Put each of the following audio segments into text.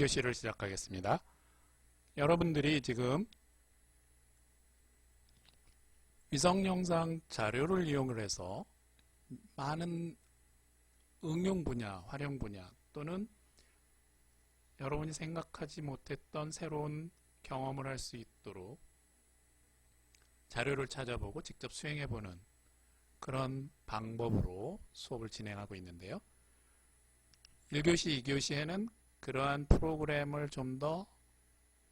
3교시를 시작하겠습니다. 여러분들이 지금 위성 영상 자료를 이용을 해서 많은 응용 분야, 활용 분야 또는 여러분이 생각하지 못했던 새로운 경험을 할 수 있도록 자료를 찾아보고 직접 수행해보는 그런 방법으로 수업을 진행하고 있는데요. 1교시, 2교시에는 그러한 프로그램을 좀 더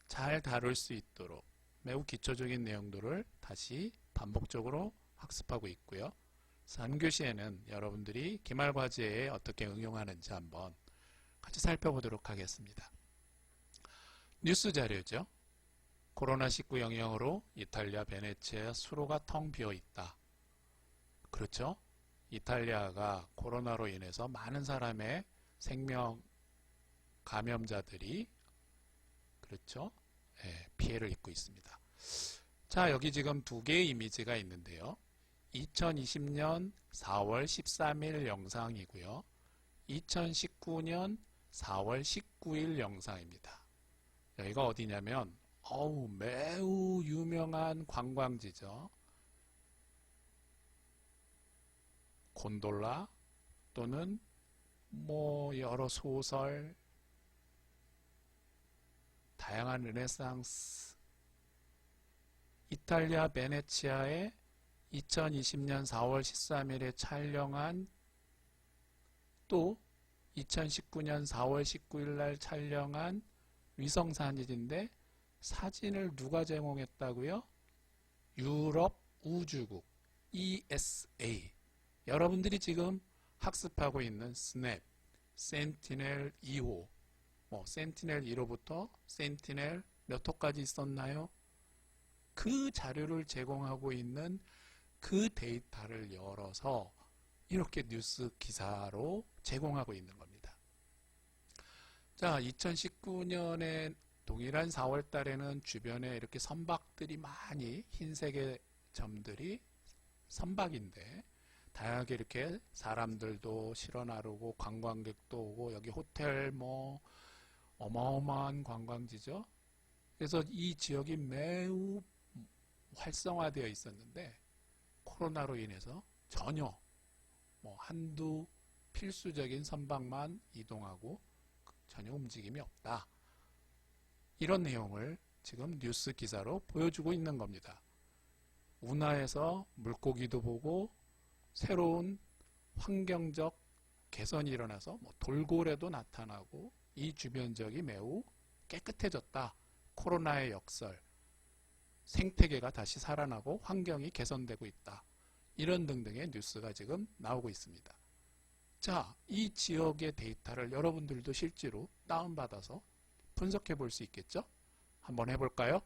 잘 다룰 수 있도록 매우 기초적인 내용들을 다시 반복적으로 학습하고 있고요. 3교시에는 여러분들이 기말과제에 어떻게 응용하는지 한번 같이 살펴보도록 하겠습니다. 뉴스 자료죠. 코로나19 영향으로 이탈리아 베네치아 수로가 텅 비어 있다. 그렇죠? 이탈리아가 코로나로 인해서 많은 사람의 생명 감염자들이 그렇죠? 예, 피해를 입고 있습니다. 자, 여기 지금 두 개의 이미지가 있는데요. 2020년 4월 13일 영상이고요. 2019년 4월 19일 영상입니다. 여기가 어디냐면 어우 매우 유명한 관광지죠. 곤돌라 또는 뭐 여러 소설 다양한 르네상스 이탈리아 베네치아에 2020년 4월 13일에 촬영한 또 2019년 4월 19일 날 촬영한 위성 사진인데 사진을 누가 제공했다고요? 유럽 우주국 ESA 여러분들이 지금 학습하고 있는 스냅, 센티넬 2호, 뭐 센티넬 1호부터 센티넬 몇 호까지 있었나요? 그 자료를 제공하고 있는 그 데이터를 열어서 이렇게 뉴스 기사로 제공하고 있는 겁니다. 자, 2019년에 동일한 4월 달에는 주변에 이렇게 선박들이 많이 흰색의 점들이 선박인데 다양하게 이렇게 사람들도 실어 나르고 관광객도 오고 여기 호텔 뭐 어마어마한 관광지죠. 그래서 이 지역이 매우 활성화되어 있었는데 코로나로 인해서 전혀 뭐 한두 필수적인 선박만 이동하고 전혀 움직임이 없다. 이런 내용을 지금 뉴스 기사로 보여주고 있는 겁니다. 운하에서 물고기도 보고 새로운 환경적 개선이 일어나서 뭐 돌고래도 나타나고 이 주변 지역이 매우 깨끗해졌다. 코로나의 역설, 생태계가 다시 살아나고 환경이 개선되고 있다. 이런 등등의 뉴스가 지금 나오고 있습니다. 자, 이 지역의 데이터를 여러분들도 실제로 다운받아서 분석해 볼 수 있겠죠? 한번 해볼까요?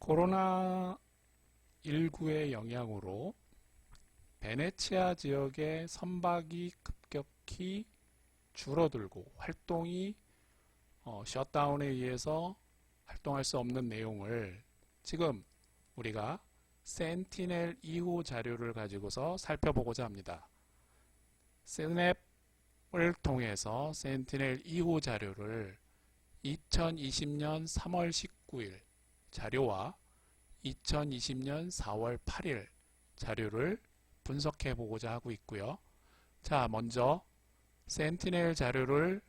코로나 19의 영향으로 베네치아 지역의 선박이 급격히 줄어들고 활동이 어, 셧다운에 의해서 활동할 수 없는 내용을 지금 우리가 센티넬 2호 자료를 가지고서 살펴보고자 합니다. 스냅을 통해서 센티넬 2호 자료를 2020년 3월 19일 자료와 2020년 4월 8일 자료를 분석해 보고자 하고 있고요. 자, 먼저 센티넬 자료를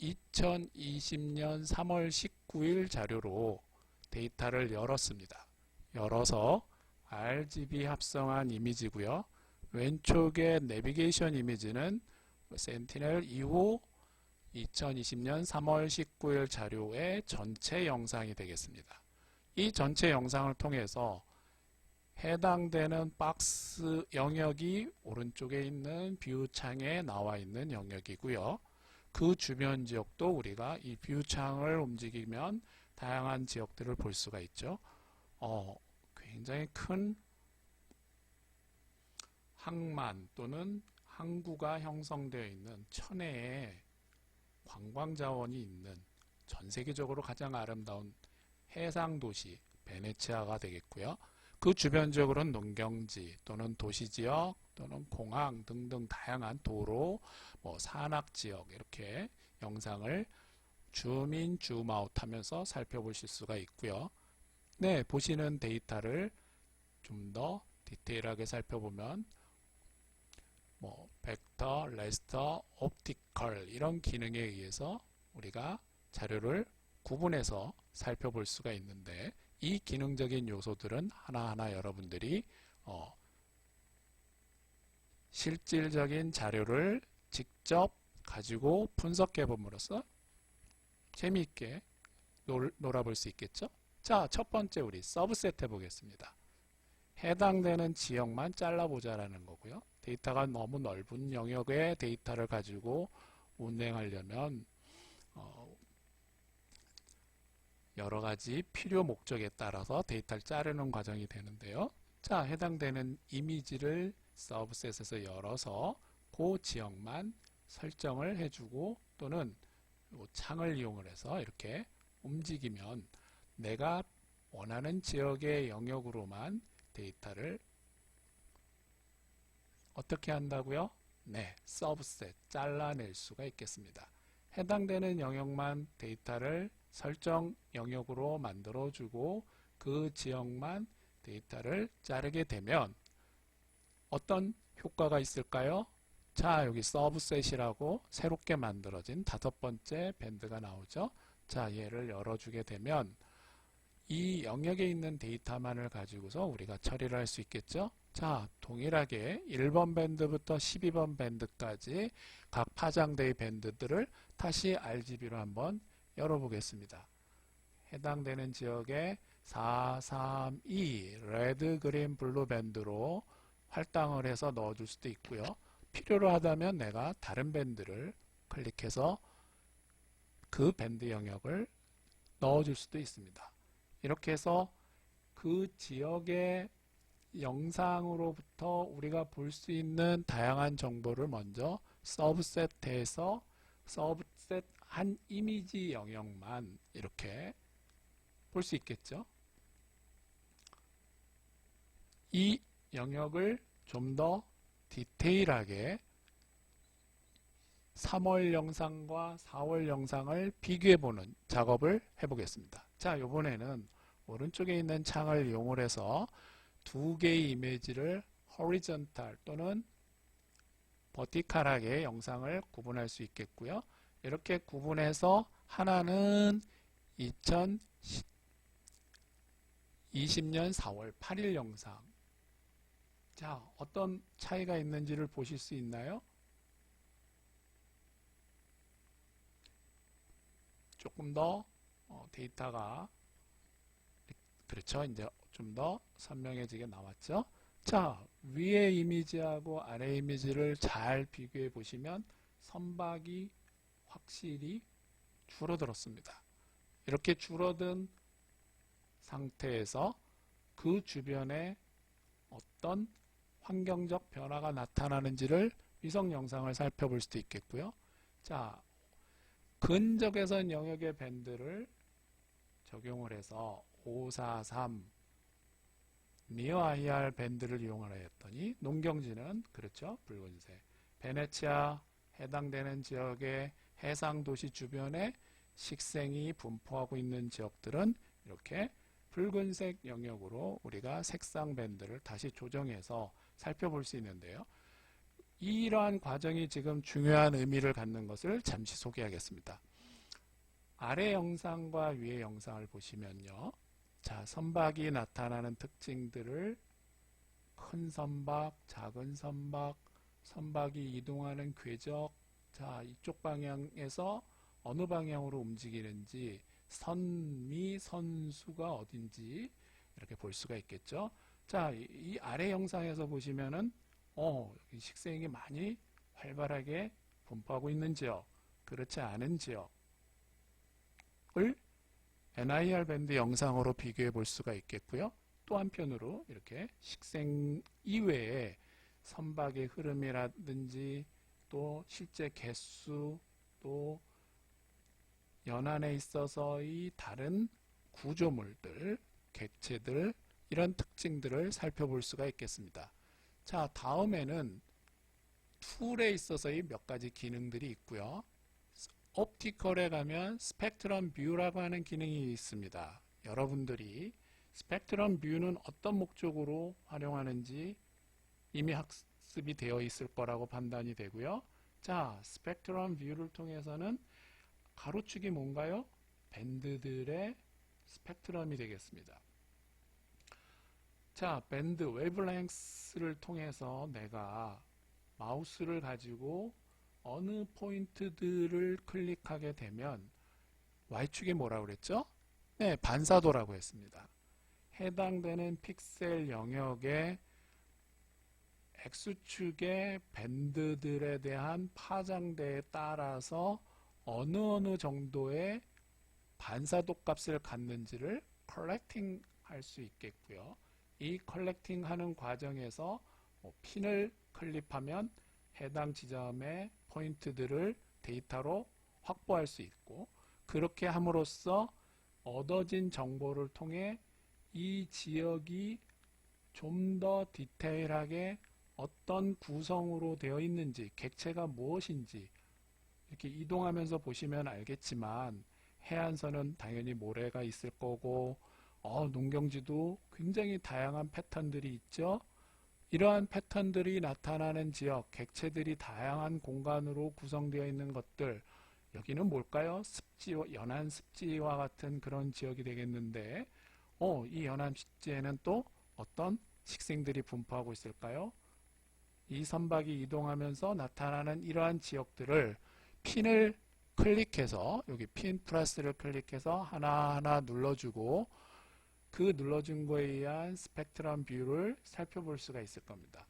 2020년 3월 19일 자료로 데이터를 열었습니다. 열어서 RGB 합성한 이미지고요. 왼쪽의 내비게이션 이미지는 센티넬 2호 2020년 3월 19일 자료의 전체 영상이 되겠습니다. 이 전체 영상을 통해서 해당되는 박스 영역이 오른쪽에 있는 뷰 창에 나와 있는 영역이고요. 그 주변 지역도 우리가 이 뷰 창을 움직이면 다양한 지역들을 볼 수가 있죠. 어, 굉장히 큰 항만 또는 항구가 형성되어 있는 천혜의 관광 자원이 있는 전 세계적으로 가장 아름다운 해상 도시 베네치아가 되겠고요. 그 주변 지역으로는 농경지 또는 도시지역 또는 공항 등등 다양한 도로, 뭐 산악 지역 이렇게 영상을 줌인 줌아웃 하면서 살펴보실 수가 있고요. 네, 보시는 데이터를 좀 더 디테일하게 살펴보면 뭐 벡터, 레스터, 옵티컬 이런 기능에 의해서 우리가 자료를 구분해서 살펴볼 수가 있는데 이 기능적인 요소들은 하나하나 여러분들이 어, 실질적인 자료를 직접 가지고 분석해 봄으로써 재미있게 놀, 놀아볼 수 있겠죠? 자, 첫 번째 우리 서브셋 해보겠습니다. 해당되는 지역만 잘라보자라는 거고요. 데이터가 너무 넓은 영역의 데이터를 가지고 운행하려면 어, 여러 가지 필요 목적에 따라서 데이터를 자르는 과정이 되는데요. 자, 해당되는 이미지를 서브셋에서 열어서 그 지역만 설정을 해주고 또는 요 창을 이용을 해서 이렇게 움직이면 내가 원하는 지역의 영역으로만 데이터를 어떻게 한다고요? 네, 서브셋 잘라낼 수가 있겠습니다. 해당되는 영역만 데이터를 설정 영역으로 만들어 주고 그 지역만 데이터를 자르게 되면 어떤 효과가 있을까요? 자, 여기 서브셋이라고 새롭게 만들어진 다섯 번째 밴드가 나오죠. 자, 얘를 열어주게 되면 이 영역에 있는 데이터만을 가지고서 우리가 처리를 할 수 있겠죠. 자, 동일하게 1번 밴드부터 12번 밴드까지 각 파장대의 밴드들을 다시 RGB로 한번 열어보겠습니다. 해당되는 지역에 4, 3, 2 레드, 그린, 블루 밴드로 할당을 해서 넣어줄 수도 있고요. 필요로 하다면 내가 다른 밴드를 클릭해서 그 밴드 영역을 넣어줄 수도 있습니다. 이렇게 해서 그 지역의 영상으로부터 우리가 볼 수 있는 다양한 정보를 먼저 서브셋해서 서브셋 한 이미지 영역만 이렇게 볼 수 있겠죠. 이 영역을 좀 더 디테일하게 3월 영상과 4월 영상을 비교해 보는 작업을 해보겠습니다. 자, 이번에는 오른쪽에 있는 창을 이용을 해서 두 개의 이미지를 horizontal 또는 버티칼하게 영상을 구분할 수 있겠고요. 이렇게 구분해서 하나는 2020년 4월 8일 영상. 자, 어떤 차이가 있는지를 보실 수 있나요? 조금 더 어, 데이터가 그렇죠. 이제 좀 더 선명해지게 나왔죠. 자, 위의 이미지하고 아래 이미지를 잘 비교해 보시면 선박이 확실히 줄어들었습니다. 이렇게 줄어든 상태에서 그 주변에 어떤 환경적 변화가 나타나는지를 위성 영상을 살펴볼 수도 있겠고요. 자, 근적외선 영역의 밴드를 적용을 해서 543 니어 IR 밴드를 이용하였더니 농경지는 그렇죠 붉은색 베네치아 해당되는 지역의 해상 도시 주변에 식생이 분포하고 있는 지역들은 이렇게 붉은색 영역으로 우리가 색상 밴드를 다시 조정해서 살펴볼 수 있는데요. 이러한 과정이 지금 중요한 의미를 갖는 것을 잠시 소개하겠습니다. 아래 영상과 위의 영상을 보시면요. 자, 선박이 나타나는 특징들을 큰 선박, 작은 선박, 선박이 이동하는 궤적, 자, 이쪽 방향에서 어느 방향으로 움직이는지, 선미, 선수가 어딘지 이렇게 볼 수가 있겠죠. 자, 이, 이 아래 영상에서 보시면은 어, 식생이 많이 활발하게 분포하고 있는 지역, 그렇지 않은 지역을 NIR 밴드 영상으로 비교해 볼 수가 있겠고요. 또 한편으로 이렇게 식생 이외에 선박의 흐름이라든지 또 실제 개수 또 연안에 있어서의 다른 구조물들, 객체들 이런 특징들을 살펴볼 수가 있겠습니다. 자, 다음에는 툴에 있어서의 몇 가지 기능들이 있고요. 옵티컬에 가면 스펙트럼 뷰라고 하는 기능이 있습니다. 여러분들이 스펙트럼 뷰는 어떤 목적으로 활용하는지 이미 학 습이 되어 있을 거라고 판단이 되고요. 자, 스펙트럼 뷰를 통해서는 가로축이 뭔가요? 밴드들의 스펙트럼이 되겠습니다. 자, 밴드 웨이블랭스를 통해서 내가 마우스를 가지고 어느 포인트들을 클릭하게 되면 Y축이 뭐라고 그랬죠? 네, 반사도라고 했습니다. 해당되는 픽셀 영역의 X축의 밴드들에 대한 파장대에 따라서 어느 어느 정도의 반사도 값을 갖는지를 컬렉팅 할 수 있겠고요. 이 컬렉팅 하는 과정에서 뭐 핀을 클립하면 해당 지점의 포인트들을 데이터로 확보할 수 있고 그렇게 함으로써 얻어진 정보를 통해 이 지역이 좀 더 디테일하게 어떤 구성으로 되어 있는지 객체가 무엇인지 이렇게 이동하면서 보시면 알겠지만 해안선은 당연히 모래가 있을 거고 어, 농경지도 굉장히 다양한 패턴들이 있죠. 이러한 패턴들이 나타나는 지역, 객체들이 다양한 공간으로 구성되어 있는 것들, 여기는 뭘까요? 습지, 연안 습지와 같은 그런 지역이 되겠는데, 어, 이 연안 습지에는 또 어떤 식생들이 분포하고 있을까요? 이 선박이 이동하면서 나타나는 이러한 지역들을 핀을 클릭해서, 여기 핀 플러스를 클릭해서 하나하나 눌러주고, 그 눌러준 거에 의한 스펙트럼 뷰를 살펴볼 수가 있을 겁니다.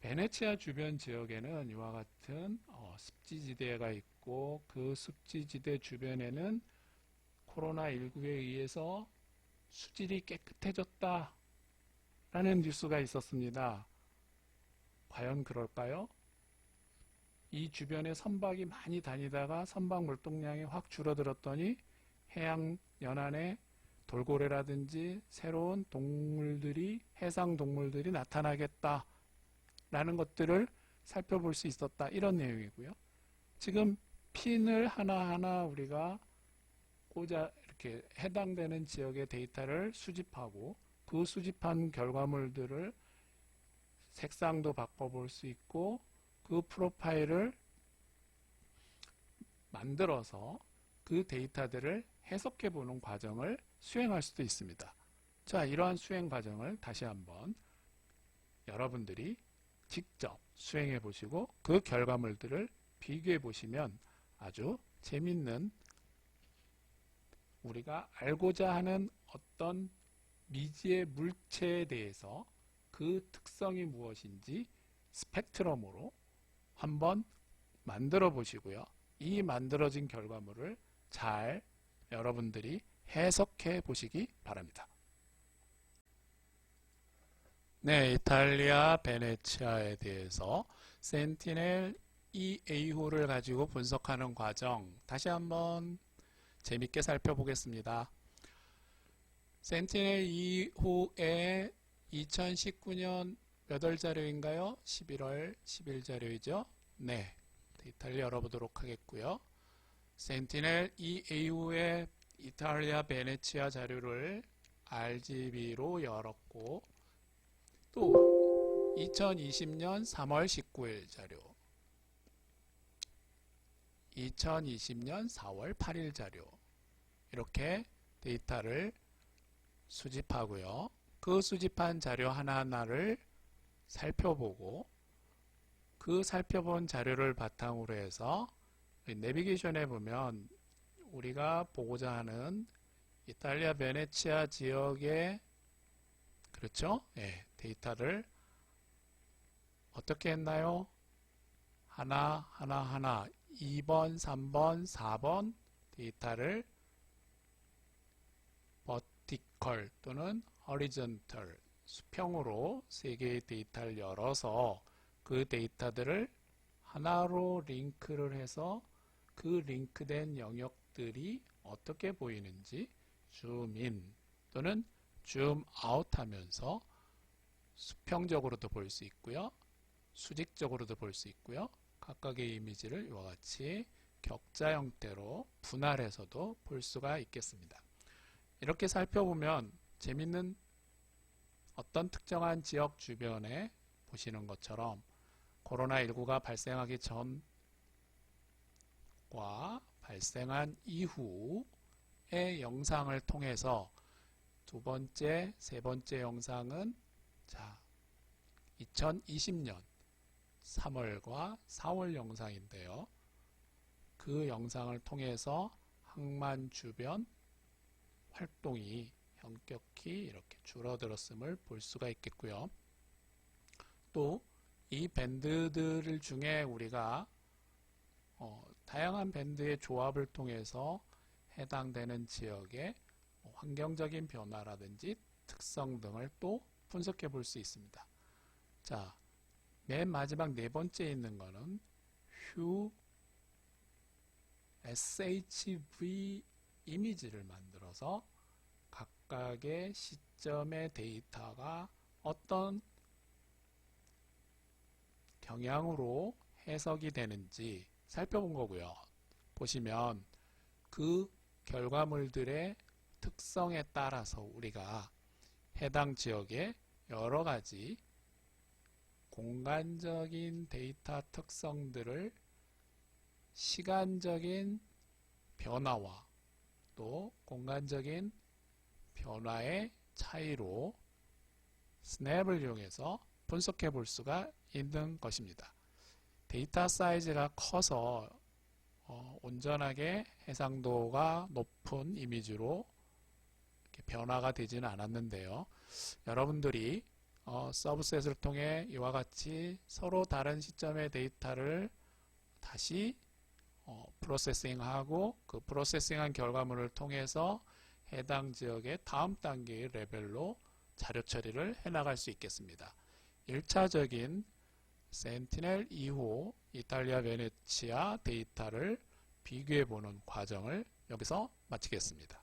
베네치아 주변 지역에는 이와 같은 어, 습지지대가 있고 그 습지지대 주변에는 코로나19에 의해서 수질이 깨끗해졌다 라는 뉴스가 있었습니다. 과연 그럴까요? 이 주변에 선박이 많이 다니다가 선박 물동량이 확 줄어들었더니 해양 연안에 돌고래라든지 새로운 동물들이 해상 동물들이 나타나겠다 라는 것들을 살펴볼 수 있었다 이런 내용이고요. 지금 핀을 하나하나 우리가 꽂아 이렇게 해당되는 지역의 데이터를 수집하고 그 수집한 결과물들을 색상도 바꿔볼 수 있고 그 프로파일을 만들어서 그 데이터들을 해석해 보는 과정을 수행할 수도 있습니다. 자, 이러한 수행 과정을 다시 한번 여러분들이 직접 수행해 보시고 그 결과물들을 비교해 보시면 아주 재밌는 우리가 알고자 하는 어떤 미지의 물체에 대해서 그 특성이 무엇인지 스펙트럼으로 한번 만들어 보시고요. 이 만들어진 결과물을 잘 여러분들이 해석해 보시기 바랍니다. 네, 이탈리아 베네치아에 대해서 센티넬 EA호를 가지고 분석하는 과정 다시 한번 재밌게 살펴보겠습니다. 센티넬 2호의 2019년 몇 월 자료인가요? 11월 10일 자료이죠? 네, 데이터를 열어보도록 하겠고요. 센티넬 EA호의 이탈리아 베네치아 자료를 RGB로 열었고 또 2020년 3월 19일 자료 2020년 4월 8일 자료 이렇게 데이터를 수집하고요. 그 수집한 자료 하나하나를 살펴보고 그 살펴본 자료를 바탕으로 해서 내비게이션에 보면 우리가 보고자 하는 이탈리아 베네치아 지역의 그렇죠? 예, 데이터를 어떻게 했나요? 하나, 하나, 하나, 2번, 3번, 4번 데이터를 버티컬 또는 horizontal 수평으로 세 개의 데이터를 열어서 그 데이터들을 하나로 링크를 해서 그 링크된 영역들이 어떻게 보이는지 줌인 또는 줌 아웃 하면서 수평적으로도 볼 수 있고요. 수직적으로도 볼 수 있고요. 각각의 이미지를 이와 같이 격자 형태로 분할해서도 볼 수가 있겠습니다. 이렇게 살펴보면 재밌는 어떤 특정한 지역 주변에 보시는 것처럼 코로나19가 발생하기 전과 발생한 이후의 영상을 통해서 두 번째, 세 번째 영상은 자, 2020년 3월과 4월 영상인데요. 그 영상을 통해서 항만 주변 활동이 현격히 이렇게 줄어들었음을 볼 수가 있겠고요. 또 이 밴드들 중에 우리가 어, 다양한 밴드의 조합을 통해서 해당되는 지역의 환경적인 변화라든지 특성 등을 또 분석해 볼 수 있습니다. 자, 맨 마지막 네 번째 있는 거는 휴 SHV 이미지를 만들어서 각각의 시점의 데이터가 어떤 경향으로 해석이 되는지 살펴본 거고요. 보시면 그 결과물들의 특성에 따라서 우리가 해당 지역의 여러 가지 공간적인 데이터 특성들을 시간적인 변화와 또 공간적인 변화의 차이로 스냅을 이용해서 분석해 볼 수가 있는 것입니다. 데이터 사이즈가 커서 어, 온전하게 해상도가 높은 이미지로 변화가 되지는 않았는데요. 여러분들이 어, 서브셋을 통해 이와 같이 서로 다른 시점의 데이터를 다시 어, 프로세싱하고 그 프로세싱한 결과물을 통해서 해당 지역의 다음 단계의 레벨로 자료 처리를 해나갈 수 있겠습니다. 1차적인 센티넬 2호 이탈리아 베네치아 데이터를 비교해 보는 과정을 여기서 마치겠습니다.